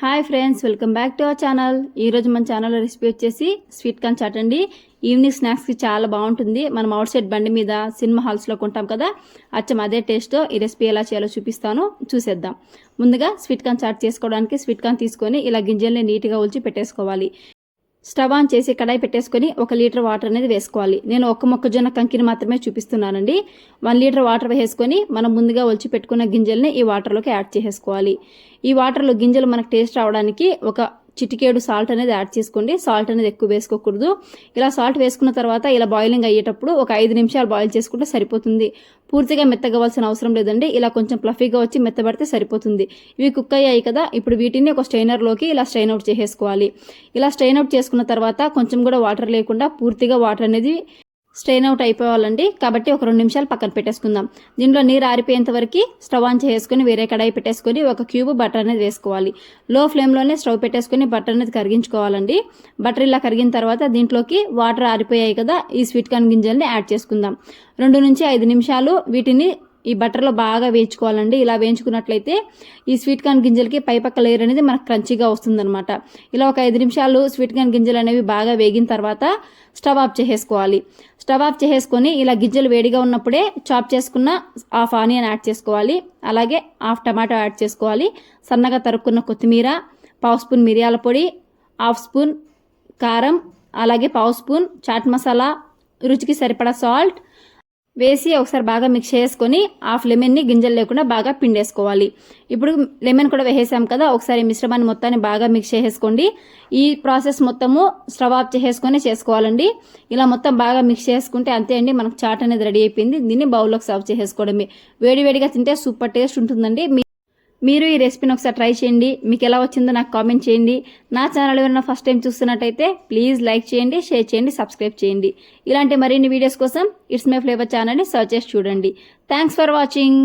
Hi friends welcome back to our channel. ఈరోజు మన ఛానల్లో రెసిపీ వచ్చేసి స్వీట్ కార్న్ చాట్ అండి. ఈవినింగ్ స్నాక్స్కి చాలా బాగుంటుంది. మనం అవుట్ సైడ్ బండి మీద సినిమా హాల్స్లో కొంటాం కదా అచ్చం అదే టేస్ట్తో ఈ రెసిపీ ఎలా చేయాలో చూపిస్తాను. చూసేద్దాం. ముందుగా స్వీట్ కార్న్ చాట్ చేసుకోవడానికి స్వీట్ కార్న్ తీసుకొని ఇలా గింజల్ని నీట్గా ఉల్చి పెట్టేసుకోవాలి. స్టవ్ ఆన్ చేసి కడాయి పెట్టేసుకొని ఒక లీటర్ వాటర్ అనేది వేసుకోవాలి. నేను ఒక్క మొక్కజొన్న కంకిని మాత్రమే చూపిస్తున్నానండి. వన్ లీటర్ వాటర్ వేసుకొని మనం ముందుగా ఒలిచి పెట్టుకున్న గింజల్ని ఈ వాటర్లోకి యాడ్ చేసేసుకోవాలి. ఈ వాటర్లో గింజలు మనకు టేస్ట్ రావడానికి ఒక చిటికేడు సాల్ట్ అనేది యాడ్ చేసుకోండి. సాల్ట్ అనేది ఎక్కువ వేసుకోకూడదు. ఇలా సాల్ట్ వేసుకున్న తర్వాత ఇలా బాయిలింగ్ అయ్యేటప్పుడు ఒక ఐదు నిమిషాలు బాయిల్ చేసుకుంటే సరిపోతుంది. పూర్తిగా మెత్తగవలసిన అవసరం లేదండి. ఇలా కొంచెం ప్లఫీగా వచ్చి మెత్తబడితే సరిపోతుంది. ఇవి కుక్ అయ్యాయి కదా ఇప్పుడు వీటిని ఒక స్ట్రైనర్లోకి ఇలా స్ట్రైన్ అవుట్ చేసేసుకోవాలి. ఇలా స్ట్రైన్ అవుట్ చేసుకున్న తర్వాత కొంచెం కూడా వాటర్ లేకుండా పూర్తిగా వాటర్ అనేది స్ట్రెయిన్ అవుట్ అయిపోవాలండి. కాబట్టి ఒక రెండు నిమిషాలు పక్కన పెట్టేసుకుందాం. దీనిలో నీరు ఆరిపోయేంత వరకు స్టవ్ ఆన్ చేసుకుని వేరే కడాయి పెట్టేసుకొని ఒక క్యూబ్ బటర్ అనేది వేసుకోవాలి. లో ఫ్లేమ్లోనే స్టవ్ పెట్టేసుకొని బటర్ అనేది కరిగించుకోవాలండి. బటర్ ఇలా కరిగిన తర్వాత దీంట్లోకి వాటర్ ఆరిపోయాయి కదా ఈ స్వీట్ కార్న్ గింజల్ని యాడ్ చేసుకుందాం. రెండు నుంచి ఐదు నిమిషాలు వీటిని ఈ బటర్లో బాగా వేయించుకోవాలండి. ఇలా వేయించుకున్నట్లయితే ఈ స్వీట్ కార్న్ గింజలకి పైపక్క లేయర్ అనేది మనకు క్రంచీగా వస్తుందన్నమాట. ఇలా ఒక ఐదు నిమిషాలు స్వీట్ కార్న్ గింజలు అనేవి బాగా వేగిన తర్వాత స్టవ్ ఆఫ్ చేసేసుకోవాలి. స్టవ్ ఆఫ్ చేసేసుకొని ఇలా గింజలు వేడిగా ఉన్నప్పుడే చాప్ చేసుకున్న హాఫ్ ఆనియన్ యాడ్ చేసుకోవాలి. అలాగే హాఫ్ టమాటో యాడ్ చేసుకోవాలి. సన్నగా తరుక్కున్న కొత్తిమీర పావు స్పూన్ మిరియాల పొడి హాఫ్ స్పూన్ కారం అలాగే పావు స్పూన్ చాట్ మసాలా రుచికి సరిపడా సాల్ట్ వేసి ఒకసారి బాగా మిక్స్ చేసుకొని హాఫ్ లెమన్ని గింజలు లేకుండా బాగా పిండేసుకోవాలి. ఇప్పుడు లెమన్ కూడా వేసేసాం కదా ఒకసారి మిశ్రమాన్ని మొత్తాన్ని బాగా మిక్స్ చేసేసుకోండి ఈ ప్రాసెస్ మొత్తము స్టవ్ ఆఫ్ చేసేసుకొని చేసుకోవాలండి. ఇలా మొత్తం బాగా మిక్స్ చేసుకుంటే అంతే అండి మనకు చాట్ అనేది రెడీ అయిపోయింది. దీన్ని బౌల్లోకి సర్వ్ చేసేసుకోవడమే వేడివేడిగా తింటే సూపర్ టేస్ట్ ఉంటుందండి. మీరు ఈ రెసిపీని ఒకసారి ట్రై చేయండి. మీకు ఎలా వచ్చిందో నాకు కామెంట్ చేయండి. నా ఛానల్ ఎవరైనా ఫస్ట్ టైం చూస్తున్నట్టయితే ప్లీజ్ లైక్ చేయండి షేర్ చేయండి సబ్స్క్రైబ్ చేయండి. ఇలాంటి మరిన్ని వీడియోస్ కోసం ఇట్స్ మై ఫ్లేవర్ ఛానల్ని సర్చ్ చేసి చూడండి. Thanks for watching